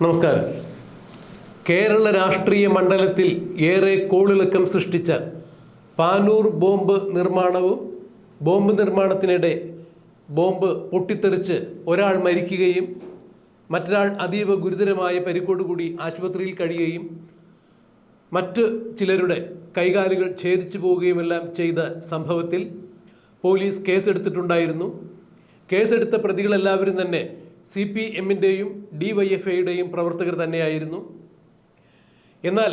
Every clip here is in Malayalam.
നമസ്കാരം. കേരള രാഷ്ട്രീയ മണ്ഡലത്തിൽ ഏറെ കോളിളക്കം സൃഷ്ടിച്ച പാനൂർ ബോംബ് നിർമ്മാണവും ബോംബ് നിർമ്മാണത്തിനിടെ ബോംബ് പൊട്ടിത്തെറിച്ച് ഒരാൾ മരിക്കുകയും മറ്റൊരാൾ അതീവ ഗുരുതരമായ പരിക്കോടുകൂടി ആശുപത്രിയിൽ കഴിയുകയും മറ്റ് ചിലരുടെ കൈകാലുകൾ ഛേദിച്ചു പോവുകയുമെല്ലാം ചെയ്ത സംഭവത്തിൽ പോലീസ് കേസെടുത്തിട്ടുണ്ടായിരുന്നു. കേസെടുത്ത പ്രതികളെല്ലാവരും തന്നെ സി പി എമ്മിന്റെയും ഡി വൈ എഫ് ഐയുടെയും പ്രവർത്തകർ തന്നെയായിരുന്നു. എന്നാൽ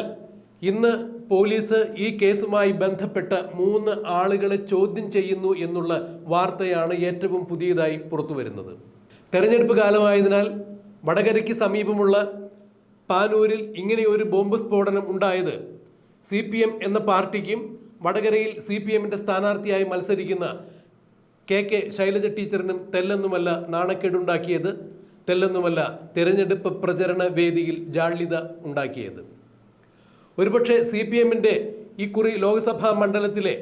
ഇന്ന് പോലീസ് ഈ കേസുമായി ബന്ധപ്പെട്ട് മൂന്ന് ആളുകളെ ചോദ്യം ചെയ്യുന്നു എന്നുള്ള വാർത്തയാണ് ഏറ്റവും പുതിയതായി പുറത്തു വരുന്നത്. തെരഞ്ഞെടുപ്പ് കാലമായതിനാൽ വടകരയ്ക്ക് സമീപമുള്ള പാനൂരിൽ ഇങ്ങനെ ഒരു ബോംബ് സ്ഫോടനം ഉണ്ടായത് സി പി എം എന്ന പാർട്ടിക്കും വടകരയിൽ സി പി എമ്മിന്റെ സ്ഥാനാർത്ഥിയായി മത്സരിക്കുന്ന കെ കെ ശൈലജ ടീച്ചറിനും തെല്ലെന്നുമല്ല നാണക്കേടുണ്ടാക്കിയത് തെല്ലെന്നുമല്ല തിരഞ്ഞെടുപ്പ് പ്രചരണ വേദിയിൽ ജാള്യത ഉണ്ടാക്കിയത്. ഒരുപക്ഷെ സി പി എമ്മിന്റെ ഇക്കുറി ലോക്സഭാ മണ്ഡലത്തിലെ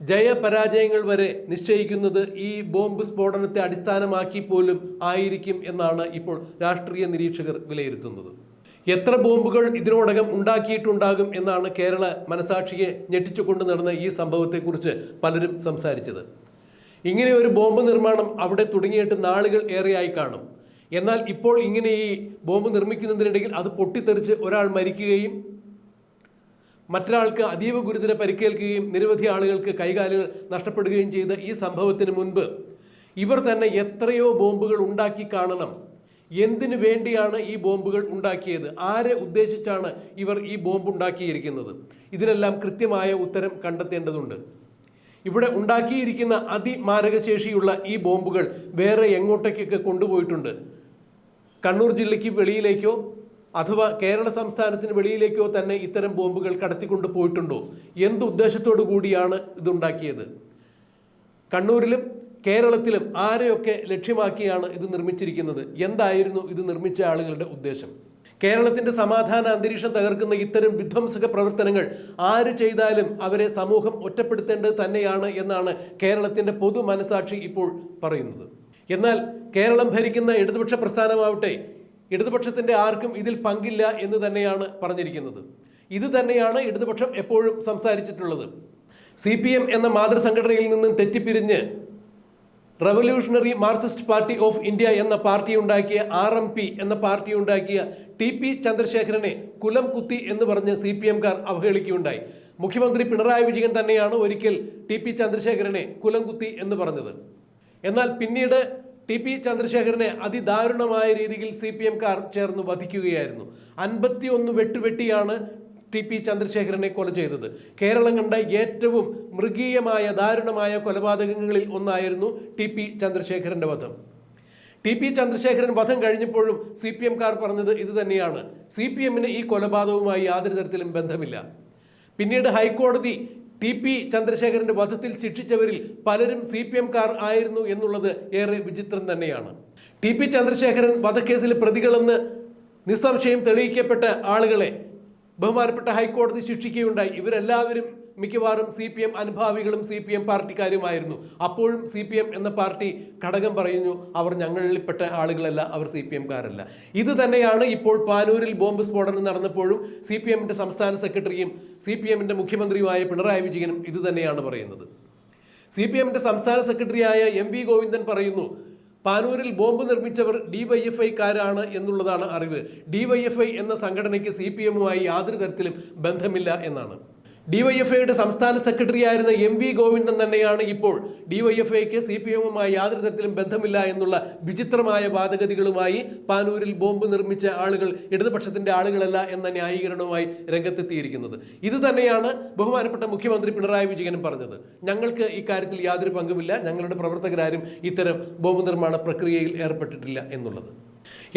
ജയപരാജയങ്ങൾ വരെ നിശ്ചയിക്കുന്നത് ഈ ബോംബ് സ്ഫോടനത്തെ അടിസ്ഥാനമാക്കി പോലും ആയിരിക്കും എന്നാണ് ഇപ്പോൾ രാഷ്ട്രീയ നിരീക്ഷകർ വിലയിരുത്തുന്നത്. എത്ര ബോംബുകൾ ഇതിനോടകം ഉണ്ടാക്കിയിട്ടുണ്ടാകും എന്നാണ് കേരള മനസാക്ഷിയെ ഞെട്ടിച്ചുകൊണ്ട് നടന്ന ഈ സംഭവത്തെക്കുറിച്ച് പലരും സംസാരിച്ചത്. ഇങ്ങനെ ഒരു ബോംബ് നിർമ്മാണം അവിടെ തുടങ്ങിയിട്ട് നാളുകൾ ഏറെയായി കാണും. എന്നാൽ ഇപ്പോൾ ഇങ്ങനെ ഈ ബോംബ് നിർമ്മിക്കുന്നതിനിടയിൽ അത് പൊട്ടിത്തെറിച്ച് ഒരാൾ മരിക്കുകയും മറ്റൊരാൾക്ക് അതീവ ഗുരുതര പരിക്കേൽക്കുകയും നിരവധി ആളുകൾക്ക് കൈകാലുകൾ നഷ്ടപ്പെടുകയും ചെയ്ത ഈ സംഭവത്തിന് മുൻപ് ഇവർ തന്നെ എത്രയോ ബോംബുകൾ ഉണ്ടാക്കി കാണണം. എന്തിനു വേണ്ടിയാണ് ഈ ബോംബുകൾ ഉണ്ടാക്കിയത്? ആരെ ഉദ്ദേശിച്ചാണ് ഇവർ ഈ ബോംബ് ഉണ്ടാക്കിയിരിക്കുന്നത്? ഇതിനെല്ലാം കൃത്യമായ ഉത്തരം കണ്ടെത്തേണ്ടതുണ്ട്. ഇവിടെ ഉണ്ടാക്കിയിരിക്കുന്ന അതിമാരകശേഷിയുള്ള ഈ ബോംബുകൾ വേറെ എങ്ങോട്ടേക്കൊക്കെ കൊണ്ടുപോയിട്ടുണ്ട്? കണ്ണൂർ ജില്ലയ്ക്ക് വെളിയിലേക്കോ അഥവാ കേരള സംസ്ഥാനത്തിന് വെളിയിലേക്കോ തന്നെ ഇത്തരം ബോംബുകൾ കടത്തിക്കൊണ്ട് പോയിട്ടുണ്ടോ? എന്ത് ഉദ്ദേശത്തോടു കൂടിയാണ് ഇതുണ്ടാക്കിയത്? കണ്ണൂരിലും കേരളത്തിലും ആരെയൊക്കെ ലക്ഷ്യമാക്കിയാണ് ഇത് നിർമ്മിച്ചിരിക്കുന്നത്? എന്തായിരുന്നു ഇത് നിർമ്മിച്ച ആളുകളുടെ ഉദ്ദേശം? കേരളത്തിന്റെ സമാധാന അന്തരീക്ഷം തകർക്കുന്ന ഇത്തരം വിധ്വംസക പ്രവർത്തനങ്ങൾ ആര് ചെയ്താലും അവരെ സമൂഹം ഒറ്റപ്പെടുത്തേണ്ടത് തന്നെയാണ് എന്നാണ് കേരളത്തിന്റെ പൊതു മനസാക്ഷി ഇപ്പോൾ പറയുന്നത്. എന്നാൽ കേരളം ഭരിക്കുന്ന ഇടതുപക്ഷ പ്രസ്ഥാനമാവട്ടെ ഇടതുപക്ഷത്തിന്റെ ആർക്കും ഇതിൽ പങ്കില്ല എന്ന് തന്നെയാണ് പറഞ്ഞിരിക്കുന്നത്. ഇത് തന്നെയാണ് ഇടതുപക്ഷം എപ്പോഴും സംസാരിച്ചിട്ടുള്ളത്. സി എന്ന മാതൃസംഘടനയിൽ നിന്നും തെറ്റിപ്പിരിഞ്ഞ് revolutionary Marxist party of India എന്ന പാർട്ടി ഉണ്ടാക്കിയ ആർ എം പി എന്ന പാർട്ടി ഉണ്ടാക്കിയ ടി പി ചന്ദ്രശേഖരനെ കുലം കുത്തി എന്ന് പറഞ്ഞ് സി പി എംകാർ അവഹേളിക്കുകയുണ്ടായി. മുഖ്യമന്ത്രി പിണറായി വിജയൻ തന്നെയാണ് ഒരിക്കൽ ടി പി ചന്ദ്രശേഖരനെ കുലം കുത്തി എന്ന് പറഞ്ഞത്. എന്നാൽ പിന്നീട് ടി പി ചന്ദ്രശേഖരനെ അതിദാരുണമായ രീതിയിൽ സി പി എംകാർ ചേർന്ന് വധിക്കുകയായിരുന്നു. അൻപത്തി ഒന്ന് വെട്ടുവെട്ടിയാണ് ടി പി ചന്ദ്രശേഖരനെ കൊല ചെയ്തത്. കേരളം കണ്ട ഏറ്റവും മൃഗീയമായ ദാരുണമായ കൊലപാതകങ്ങളിൽ ഒന്നായിരുന്നു ടി പി ചന്ദ്രശേഖരന്റെ വധം. ടി പി ചന്ദ്രശേഖരൻ വധം കഴിഞ്ഞപ്പോഴും സി പി എംകാർ പറഞ്ഞത് ഇത് തന്നെയാണ്. സി പി എമ്മിന് ഈ കൊലപാതകവുമായി യാതൊരു തരത്തിലും ബന്ധമില്ല. പിന്നീട് ഹൈക്കോടതി ടി പി ചന്ദ്രശേഖരന്റെ വധത്തിൽ ശിക്ഷിച്ചവരിൽ പലരും സി പി എംകാർ ആയിരുന്നു എന്നുള്ളത് ഏറെ വിചിത്രം തന്നെയാണ്. ടി പി ചന്ദ്രശേഖരൻ വധക്കേസിലെ പ്രതികളെന്ന് നിസ്സംശയം തെളിയിക്കപ്പെട്ട ആളുകളെ ബഹുമാനപ്പെട്ട ഹൈക്കോടതി ശിക്ഷിക്കുകയുണ്ടായി. ഇവരെല്ലാവരും മിക്കവാറും സി പി എം അനുഭാവികളും സി പി എം പാർട്ടിക്കാരുമായിരുന്നു. അപ്പോഴും സി പി എം എന്ന പാർട്ടി ഘടകം പറയുന്നു അവർ ഞങ്ങളിൽപ്പെട്ട ആളുകളല്ല അവർ സി പി എംകാരല്ല ഇത് തന്നെയാണ് ഇപ്പോൾ പാനൂരിൽ ബോംബ് സ്ഫോടനം നടന്നപ്പോഴും സി പി എമ്മിന്റെ സംസ്ഥാന സെക്രട്ടറിയും സി പി എമ്മിന്റെ മുഖ്യമന്ത്രിയുമായ പിണറായി വിജയനും ഇത് തന്നെയാണ് പറയുന്നത്. സി പി എമ്മിന്റെ സംസ്ഥാന സെക്രട്ടറിയായ എം വി ഗോവിന്ദൻ പറയുന്നു പാനൂരിൽ ബോംബ് നിർമ്മിച്ചവർ ഡിവൈഎഫ്ഐക്കാരാണ് എന്നുള്ളതാണ് അറിവ്. ഡിവൈഎഫ്ഐ എന്ന സംഘടനയ്ക്ക് സി പി എമ്മുമായി യാതൊരു തരത്തിലും ബന്ധമില്ല എന്നാണ്. ഡിവൈഎഫ്ഐയുടെ സംസ്ഥാന സെക്രട്ടറി ആയിരുന്ന എം വി ഗോവിന്ദൻ തന്നെയാണ് ഇപ്പോൾ ഡിവൈഎഫ്ഐക്ക് സി പി എമ്മുമായി യാതൊരു തരത്തിലും ബന്ധമില്ല എന്നുള്ള വിചിത്രമായ വാദഗതികളുമായി പാനൂരിൽ ബോംബ് നിർമ്മിച്ച ആളുകൾ ഇടതുപക്ഷത്തിന്റെ ആളുകളല്ല എന്ന ന്യായീകരണവുമായി രംഗത്തെത്തിയിരിക്കുന്നത്. ഇത് തന്നെയാണ് ബഹുമാനപ്പെട്ട മുഖ്യമന്ത്രി പിണറായി വിജയനും പറഞ്ഞത്. ഞങ്ങൾക്ക് ഇക്കാര്യത്തിൽ യാതൊരു പങ്കുമില്ല. ഞങ്ങളുടെ പ്രവർത്തകരാരും ഇത്തരം ബോംബ് നിർമ്മാണ പ്രക്രിയയിൽ ഏർപ്പെട്ടിട്ടില്ല എന്നുള്ളത്.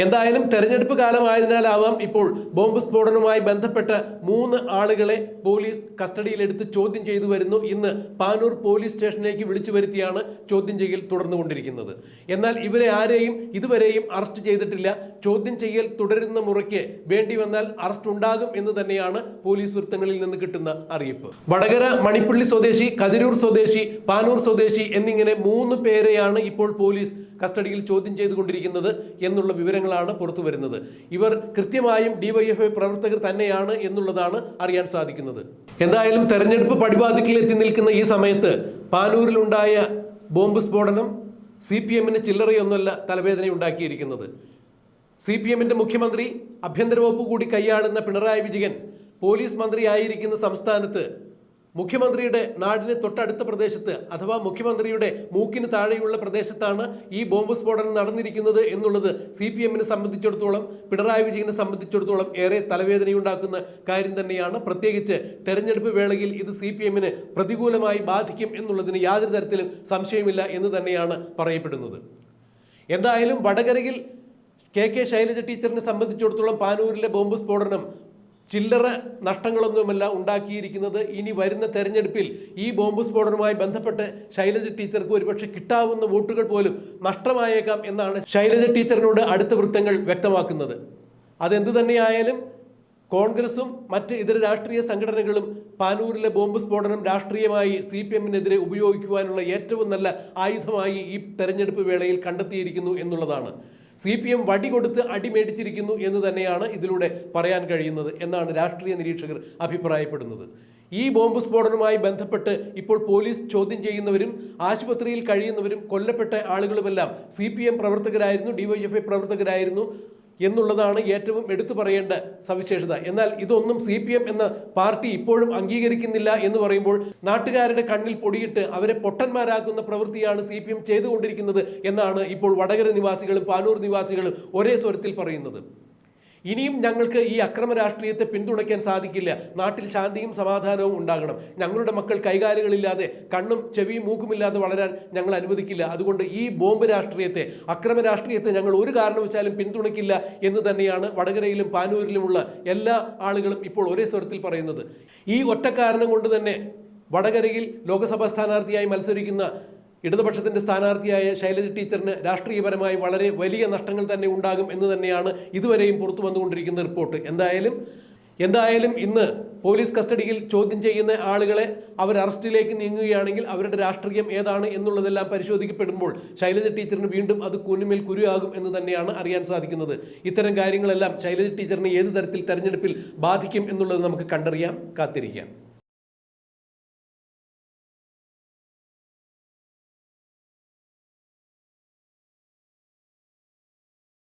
എന്തായാലും തെരഞ്ഞെടുപ്പ് കാലമായതിനാലാവാം ഇപ്പോൾ ബോംബ് സ്ഫോടനവുമായി ബന്ധപ്പെട്ട് മൂന്ന് ആളുകളെ പോലീസ് കസ്റ്റഡിയിലെടുത്ത് ചോദ്യം ചെയ്തു വരുന്നു. ഇന്ന് പാനൂർ പോലീസ് സ്റ്റേഷനിലേക്ക് വിളിച്ചു വരുത്തിയാണ് ചോദ്യം ചെയ്യൽ തുടർന്നുകൊണ്ടിരിക്കുന്നത്. എന്നാൽ ഇവരെ ആരെയും ഇതുവരെയും അറസ്റ്റ് ചെയ്തിട്ടില്ല. ചോദ്യം ചെയ്യൽ തുടരുന്ന മുറയ്ക്ക് വേണ്ടി വന്നാൽ അറസ്റ്റ് ഉണ്ടാകും എന്ന് തന്നെയാണ് പോലീസ് വൃത്തങ്ങളിൽ നിന്ന് കിട്ടുന്ന അറിയിപ്പ്. വടകര മണിപ്പള്ളി സ്വദേശി കതിരൂർ സ്വദേശി പാനൂർ സ്വദേശി എന്നിങ്ങനെ മൂന്ന് പേരെയാണ് ഇപ്പോൾ പോലീസ് കസ്റ്റഡിയിൽ ചോദ്യം ചെയ്തുകൊണ്ടിരിക്കുന്നത് എന്നുള്ള വിവരങ്ങളാണ് പുറത്തു വരുന്നത്. ഇവർ കൃത്യമായും ഡിവൈഎഫ്ഐ പ്രവർത്തകർ തന്നെയാണ് എന്നുള്ളതാണ് അറിയാൻ സാധിക്കുന്നത്. എന്തായാലും തെരഞ്ഞെടുപ്പ് പടിവാതിക്കൽ എത്തി നിൽക്കുന്ന ഈ സമയത്ത് പാനൂരിലുണ്ടായ ബോംബ് സ്ഫോടനം സി പി എമ്മിന് ചില്ലറയൊന്നുമല്ല തലവേദന ഉണ്ടാക്കിയിരിക്കുന്നത് സി പി എമ്മിന്റെ മുഖ്യമന്ത്രി ആഭ്യന്തര വകുപ്പ് കൂടി കൈയാളുന്ന പിണറായി വിജയൻ പോലീസ് മന്ത്രിയായിരിക്കുന്ന സംസ്ഥാനത്ത് മുഖ്യമന്ത്രിയുടെ നാടിന് തൊട്ടടുത്ത പ്രദേശത്ത് അഥവാ മുഖ്യമന്ത്രിയുടെ മൂക്കിന് താഴെയുള്ള പ്രദേശത്താണ് ഈ ബോംബ് സ്ഫോടനം നടന്നിരിക്കുന്നത് എന്നുള്ളത് സി പി എമ്മിനെ സംബന്ധിച്ചിടത്തോളം പിണറായി വിജയനെ സംബന്ധിച്ചിടത്തോളം ഏറെ തലവേദനയുണ്ടാക്കുന്ന കാര്യം തന്നെയാണ്. പ്രത്യേകിച്ച് തെരഞ്ഞെടുപ്പ് വേളയിൽ ഇത് സി പി എമ്മിന് പ്രതികൂലമായി ബാധിക്കും എന്നുള്ളതിന് യാതൊരു തരത്തിലും സംശയമില്ല എന്ന് തന്നെയാണ് പറയപ്പെടുന്നത്. എന്തായാലും വടകരയിൽ കെ കെ ശൈലജ ടീച്ചറിനെ സംബന്ധിച്ചിടത്തോളം പാനൂരിലെ ബോംബ് സ്ഫോടനം ചില്ലറ നഷ്ടങ്ങളൊന്നുമല്ല ഉണ്ടാക്കിയിരിക്കുന്നത്. ഇനി വരുന്ന തെരഞ്ഞെടുപ്പിൽ ഈ ബോംബ് സ്ഫോടനവുമായി ബന്ധപ്പെട്ട് ശൈലജ ടീച്ചർക്ക് ഒരുപക്ഷെ കിട്ടാവുന്ന വോട്ടുകൾ പോലും നഷ്ടമായേക്കാം എന്നാണ് ശൈലജ ടീച്ചറിനോട് അടുത്ത വൃത്തങ്ങൾ വ്യക്തമാക്കുന്നത്. അതെന്തു തന്നെയായാലും കോൺഗ്രസും മറ്റ് ഇതര രാഷ്ട്രീയ സംഘടനകളും പാനൂരിലെ ബോംബ് സ്ഫോടനം രാഷ്ട്രീയമായി സി പി എമ്മിനെതിരെ ഉപയോഗിക്കുവാനുള്ള ഏറ്റവും നല്ല ആയുധമായി ഈ തെരഞ്ഞെടുപ്പ് വേളയിൽ കണ്ടെത്തിയിരിക്കുന്നു എന്നുള്ളതാണ്. സി പി എം വടി കൊടുത്ത് അടിമേടിച്ചിരിക്കുന്നു എന്ന് തന്നെയാണ് ഇതിലൂടെ പറയാൻ കഴിയുന്നത് എന്നാണ് രാഷ്ട്രീയ നിരീക്ഷകർ അഭിപ്രായപ്പെടുന്നത്. ഈ ബോംബ് സ്ഫോടനവുമായി ബന്ധപ്പെട്ട് ഇപ്പോൾ പോലീസ് ചോദ്യം ചെയ്യുന്നവരും ആശുപത്രിയിൽ കഴിയുന്നവരും കൊല്ലപ്പെട്ട ആളുകളുമെല്ലാം സി പി എം പ്രവർത്തകരായിരുന്നു ഡിവൈഎഫ്ഐ പ്രവർത്തകരായിരുന്നു. എന്നുള്ളതാണ് ഏറ്റവും എടുത്തു പറയേണ്ട സവിശേഷത. എന്നാൽ ഇതൊന്നും സി പി എം എന്ന പാർട്ടി ഇപ്പോഴും അംഗീകരിക്കുന്നില്ല എന്ന് പറയുമ്പോൾ നാട്ടുകാരുടെ കണ്ണിൽ പൊടിയിട്ട് അവരെ പൊട്ടന്മാരാക്കുന്ന പ്രവൃത്തിയാണ് സി പി എം ചെയ്തുകൊണ്ടിരിക്കുന്നത് എന്നാണ് ഇപ്പോൾ വടകര നിവാസികളും പാനൂർ നിവാസികളും ഒരേ സ്വരത്തിൽ പറയുന്നത്. ഇനിയും ഞങ്ങൾക്ക് ഈ അക്രമ രാഷ്ട്രീയത്തെ പിന്തുണയ്ക്കാൻ സാധിക്കില്ല. നാട്ടിൽ ശാന്തിയും സമാധാനവും ഉണ്ടാകണം. ഞങ്ങളുടെ മക്കൾ കൈകാലുകളില്ലാതെ കണ്ണും ചെവിയും മൂക്കുമില്ലാതെ വളരാൻ ഞങ്ങൾ അനുവദിക്കില്ല. അതുകൊണ്ട് ഈ ബോംബ് രാഷ്ട്രീയത്തെ അക്രമ രാഷ്ട്രീയത്തെ ഞങ്ങൾ ഒരു കാരണവശാലും പിന്തുണയ്ക്കില്ല എന്ന് തന്നെയാണ് വടകരയിലും പാനൂരിലുമുള്ള എല്ലാ ആളുകളും ഇപ്പോൾ ഒരേ സ്വരത്തിൽ പറയുന്നത്. ഈ ഒറ്റ കാരണം കൊണ്ട് തന്നെ വടകരയിൽ ലോക്സഭാ സ്ഥാനാർത്ഥിയായി മത്സരിക്കുന്ന ഇടതുപക്ഷത്തിന്റെ സ്ഥാനാർത്ഥിയായ ശൈലജ ടീച്ചറിന് രാഷ്ട്രീയപരമായി വളരെ വലിയ നഷ്ടങ്ങൾ തന്നെ ഉണ്ടാകും എന്ന് തന്നെയാണ് ഇതുവരെയും പുറത്തു വന്നുകൊണ്ടിരിക്കുന്ന റിപ്പോർട്ട്. എന്തായാലും എന്തായാലും ഇന്ന് പോലീസ് കസ്റ്റഡിയിൽ ചോദ്യം ചെയ്യുന്ന ആളുകളെ അവർ അറസ്റ്റിലേക്ക് നീങ്ങുകയാണെങ്കിൽ അവരുടെ രാഷ്ട്രീയം ഏതാണ് എന്നുള്ളതെല്ലാം പരിശോധിക്കപ്പെടുമ്പോൾ ശൈലജ ടീച്ചറിന് വീണ്ടും അത് കുനുമേൽ കുരുവാകും എന്ന് തന്നെയാണ് അറിയാൻ സാധിക്കുന്നത്. ഇത്തരം കാര്യങ്ങളെല്ലാം ശൈലജ ടീച്ചറിനെ ഏത് തരത്തിൽ തെരഞ്ഞെടുപ്പിൽ ബാധിക്കും എന്നുള്ളത് നമുക്ക് കണ്ടറിയാം കാത്തിരിക്കാം.